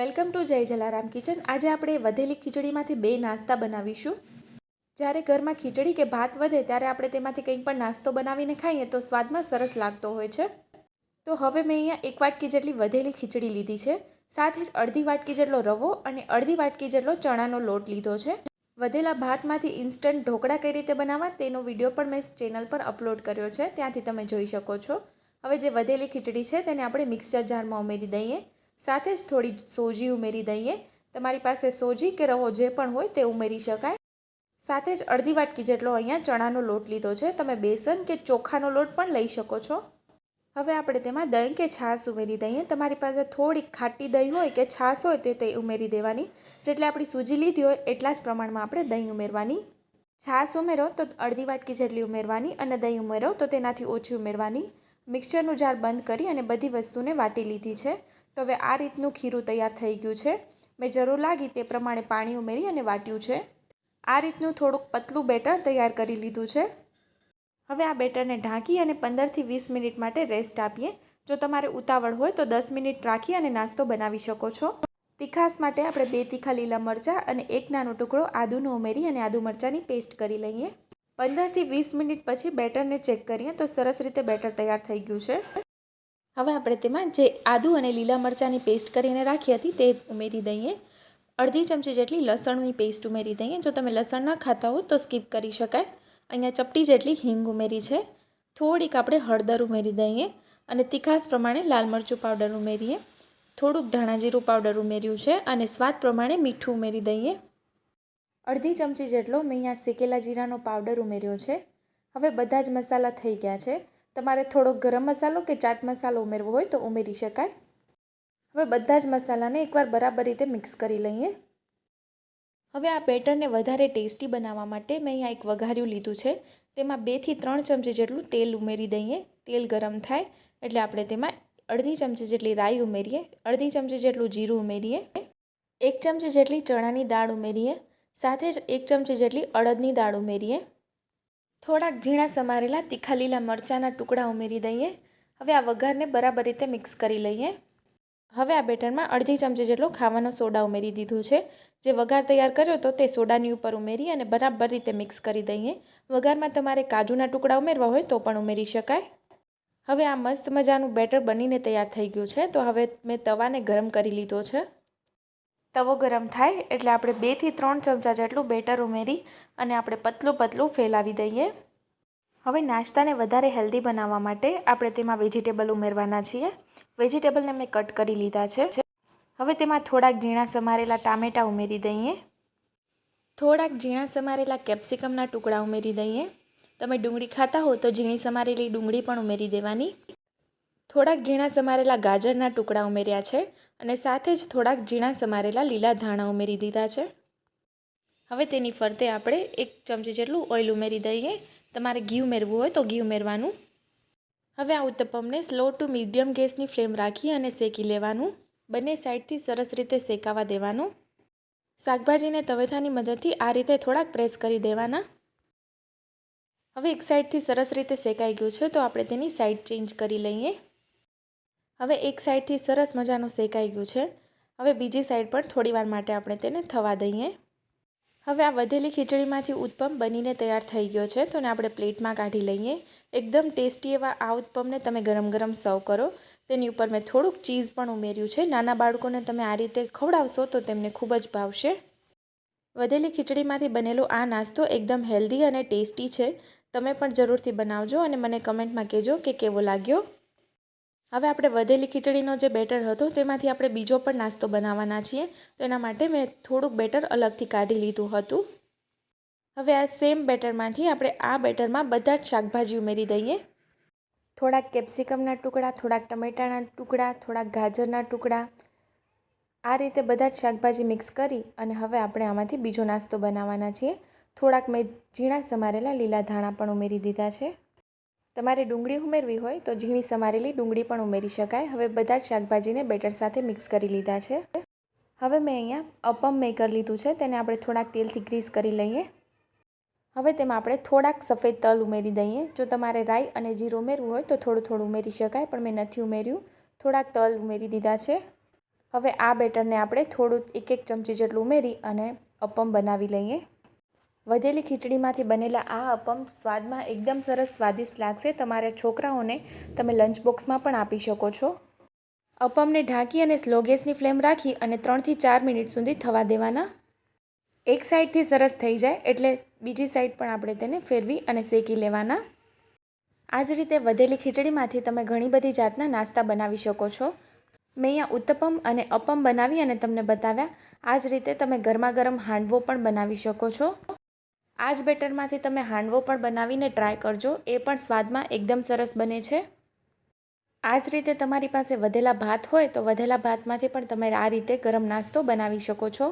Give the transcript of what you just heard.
Welcome to જય Jalaram kitchen. આજે આપણે વધેલી ખીચડીમાંથી બે નાસ્તા બનાવીશું. જ્યારે ઘરમાં ખીચડી કે ભાત વધે ત્યારે આપણે તેમાંથી કંઈ પણ નાસ્તો બનાવીને ખાઈએ તો સ્વાદમાં સરસ લાગતો હોય છે. તો હવે મેં અહીંયા એક વાટકી જેટલી વધેલી ખીચડી લીધી છે. સાથે જ અડધી વાટકી જેટલો રવો અને અડધી વાટકી જેટલો ચણાનો લોટ લીધો છે. વધેલા ભાતમાંથી ઇન્સ્ટન્ટ ઢોકળા કઈ રીતે બનાવવા તેનો વીડિયો પણ મેં ચેનલ પર અપલોડ કર્યો છે. ત્યાંથી તમે જોઈ શકો છો. હવે જે વધેલી ખીચડી છે તેને આપણે મિક્સર જારમાં ઉમેરી દઈએ. સાથે જ થોડી સોજી ઉમેરી દઈએ. તમારી પાસે સોજી કે રવો જે પણ હોય તે ઉમેરી શકાય. સાથે જ અડધી વાટકી જેટલો અહીંયા ચણાનો લોટ લીધો છે. તમે બેસન કે ચોખાનો લોટ પણ લઈ શકો છો. હવે આપણે તેમાં દહીં કે છાશ ઉમેરી દઈએ. તમારી પાસે થોડીક ખાટી દહીં હોય કે છાશ હોય તો તે ઉમેરી દેવાની. જેટલે આપણી સૂજી લીધી હોય એટલા જ પ્રમાણમાં આપણે દહીં ઉમેરવાની. છાશ ઉમેરો તો અડધી વાટકી જેટલી ઉમેરવાની અને દહીં ઉમેરો તો તેનાથી ઓછી ઉમેરવાની. મિક્સરનું જાર બંધ કરી અને બધી વસ્તુને વાટી લીધી છે. તો હવે આ રીતનું ખીરું તૈયાર થઈ ગયું છે. મેં જરૂર લાગી તે પ્રમાણે પાણી ઉમેરી અને વાટ્યું છે. આ રીતનું થોડુંક પતલું બેટર તૈયાર કરી લીધું છે. હવે આ બેટરને ઢાંકી અને પંદરથી વીસ મિનિટ માટે રેસ્ટ આપીએ. જો તમારે ઉતાવળ હોય તો દસ મિનિટ રાખી અને નાસ્તો બનાવી શકો છો. તીખાસ માટે આપણે બે તીખા લીલા મરચાં અને એક નાનો ટુકડો આદુનો ઉમેરી અને આદુ મરચાંની પેસ્ટ કરી લઈએ. પંદરથી વીસ મિનિટ પછી બેટરને ચેક કરીએ તો સરસ રીતે બેટર તૈયાર થઈ ગયું છે. હવે આપણે તેમાં જે આદુ અને લીલા મરચાંની પેસ્ટ કરીને રાખી હતી તે ઉમેરી દઈએ. અડધી ચમચી જેટલી લસણની પેસ્ટ ઉમેરી દઈએ. જો તમે લસણ ના ખાતા હો તો સ્કીપ કરી શકાય. અહીંયા ચપટી જેટલી હિંગ ઉમેરી છે. થોડીક આપણે હળદર ઉમેરી દઈએ અને તીખાસ પ્રમાણે લાલ મરચું પાવડર ઉમેરીએ. થોડુંક ધાણાજીરું પાવડર ઉમેર્યું છે અને સ્વાદ પ્રમાણે મીઠું ઉમેરી દઈએ. અડધી ચમચી જેટલો મેં અહીંયા શેકેલા જીરાનો પાવડર ઉમેર્યો છે. હવે બધા જ મસાલા થઈ ગયા છે. તમારે થોડો ગરમ મસાલો કે ચાટ મસાલો ઉમેરવો હોય તો ઉમેરી શકાય. હવે બધા જ મસાલાને એકવાર બરાબર રીતે મિક્સ કરી લઈએ. હવે આ બેટરને વધારે ટેસ્ટી બનાવવા માટે મેં અહીંયા એક વઘાર્યું લીધું છે. તેમાં બેથી ત્રણ ચમચી જેટલું તેલ ઉમેરી દઈએ. તેલ ગરમ થાય એટલે આપણે તેમાં અડધી ચમચી જેટલી રાઈ ઉમેરીએ, અડધી ચમચી જેટલું જીરું ઉમેરીએ, એક ચમચી જેટલી ચણાની દાળ ઉમેરીએ, સાથે જ એક ચમચી જેટલી અડદની દાળ ઉમેરીએ. થોડાક ઝીણા સમારેલા તીખા લીલા મરચાંના ટુકડા ઉમેરી દઈએ. હવે આ વઘારને બરાબર રીતે મિક્સ કરી લઈએ. હવે આ બેટરમાં અડધી ચમચી જેટલો ખાવાનો સોડા ઉમેરી દીધું છે. જે વઘાર તૈયાર કર્યો તો તે સોડાની ઉપર ઉમેરી અને બરાબર રીતે મિક્સ કરી દઈએ. વઘારમાં તમારે કાજુના ટુકડા ઉમેરવા હોય તો પણ ઉમેરી શકાય. હવે આ મસ્ત મજાનું બેટર બનીને તૈયાર થઈ ગયું છે. તો હવે મેં તવાને ગરમ કરી લીધો છે. તવો ગરમ થાય એટલે આપણે બેથી ત્રણ ચમચા જેટલું બેટર ઉમેરી અને આપણે પતલું પતલું ફેલાવી દઈએ. હવે નાસ્તાને વધારે હેલ્ધી બનાવવા માટે આપણે તેમાં વેજીટેબલ ઉમેરવાના છીએ. વેજીટેબલને મેં કટ કરી લીધા છે. હવે તેમાં થોડાક ઝીણા સમારેલા ટામેટાં ઉમેરી દઈએ. થોડાક ઝીણા સમારેલા કેપ્સિકમના ટુકડા ઉમેરી દઈએ. તમે ડુંગળી ખાતા હો તો ઝીણી સમારેલી ડુંગળી પણ ઉમેરી દેવાની. થોડાક ઝીણા સમારેલા ગાજરના ટુકડા ઉમેર્યા છે. અને સાથે જ થોડાક ઝીણા સમારેલા લીલા ધાણા ઉમેરી દીધા છે. હવે તેની ફરતે આપણે એક ચમચી જેટલું ઓઇલ ઉમેરી દઈએ. તમારે ઘી ઉમેરવું હોય તો ઘી ઉમેરવાનું. હવે આ ઉત્તપમને સ્લો ટુ મીડિયમ ગેસની ફ્લેમ રાખી અને શેકી લેવાનું. બંને સાઈડથી સરસ રીતે શેકાવા દેવાનું. શાકભાજીને તવેથાની મદદથી આ રીતે થોડાક પ્રેસ કરી દેવાના. હવે એક સાઈડથી સરસ રીતે શેકાઈ ગયું છે તો આપણે તેની સાઈડ ચેન્જ કરી લઈએ. હવે એક સાઈડથી સરસ મજાનું શેકાઈ ગયું છે. હવે બીજી સાઈડ પર થોડીવાર માટે આપણે તેને થવા દઈએ. હવે આ વધેલી ખીચડીમાંથી ઉત્પમ બનીને તૈયાર થઈ ગયો છે. તો ને આપણે પ્લેટમાં કાઢી લઈએ. એકદમ ટેસ્ટી એવા આ ઉત્પમને તમે ગરમ ગરમ સર્વ કરો. તેની ઉપર મેં થોડુંક ચીઝ પણ ઉમેર્યું છે. નાના બાળકોને તમે આ રીતે ખવડાવશો તો તેમને ખૂબ જ ભાવશે. વધેલી ખીચડીમાંથી બનેલો આ નાસ્તો એકદમ હેલ્ધી અને ટેસ્ટી છે. તમે પણ જરૂરથી બનાવજો અને મને કમેન્ટમાં કહેજો કે કેવો લાગ્યો. હવે આપણે વધેલી ખીચડીનો જે બેટર હતો તેમાંથી આપણે બીજો પણ નાસ્તો બનાવવાના છીએ. તો એના માટે મેં થોડુંક બેટર અલગથી કાઢી લીધું હતું. હવે આ સેમ બેટરમાંથી આપણે આ બેટરમાં બધા જ શાકભાજી ઉમેરી દઈએ. થોડાક કેપ્સિકમના ટુકડા, થોડાક ટમેટાના ટુકડા, થોડાક ગાજરના ટુકડા. આ રીતે બધા જ શાકભાજી મિક્સ કરી અને હવે આપણે આમાંથી બીજો નાસ્તો બનાવવાના છીએ. થોડાક મેં ઝીણા સમારેલા લીલા ધાણા પણ ઉમેરી દીધા છે. તમારે ડુંગળી ઉમેરવી હોય તો ઝીણી સમારેલી ડુંગળી પણ ઉમેરી શકાય. હવે બધા જ શાકભાજીને બેટર સાથે મિક્સ કરી લીધા છે. હવે મેં અહીંયા અપમ મેકર લીધું છે, તેને આપણે થોડાક તેલથી ગ્રીસ કરી લઈએ. હવે તેમાં આપણે થોડાક સફેદ તલ ઉમેરી દઈએ. જો તમારે રાઈ અને જીરું ઉમેરવું હોય તો થોડું થોડું ઉમેરી શકાય, પણ મેં નથી ઉમેર્યું. થોડાક તલ ઉમેરી દીધા છે. હવે આ બેટરને આપણે થોડું એક એક ચમચી જેટલું ઉમેરી અને અપમ બનાવી લઈએ. વધેલી ખીચડીમાંથી બનેલા આ અપમ સ્વાદમાં એકદમ સરસ સ્વાદિષ્ટ લાગશે. તમારા છોકરાઓને તમે લંચ બોક્સમાં પણ આપી શકો છો. અપમને ઢાંકી અને સ્લો ગેસની ફ્લેમ રાખી અને ત્રણથી ચાર મિનિટ સુધી થવા દેવાના. એક સાઈડથી સરસ થઈ જાય એટલે બીજી સાઈડ પણ આપણે તેને ફેરવી અને શેકી લેવાના. આ જ રીતે વધેલી ખીચડીમાંથી તમે ઘણી બધી જાતના નાસ્તા બનાવી શકો છો. મેં અહીંયા ઉત્તપમ અને અપમ બનાવી અને તમને બતાવ્યા. આ જ રીતે તમે ગરમા ગરમ હાંડવો પણ બનાવી શકો છો. આ જ બેટરમાંથી તમે હાંડવો પણ બનાવીને ટ્રાય કરજો, એ પણ સ્વાદમાં એકદમ સરસ બને છે. આ જ રીતે તમારી પાસે વધેલા ભાત હોય તો વધેલા ભાતમાંથી પણ તમે આ રીતે ગરમ નાસ્તો બનાવી શકો છો.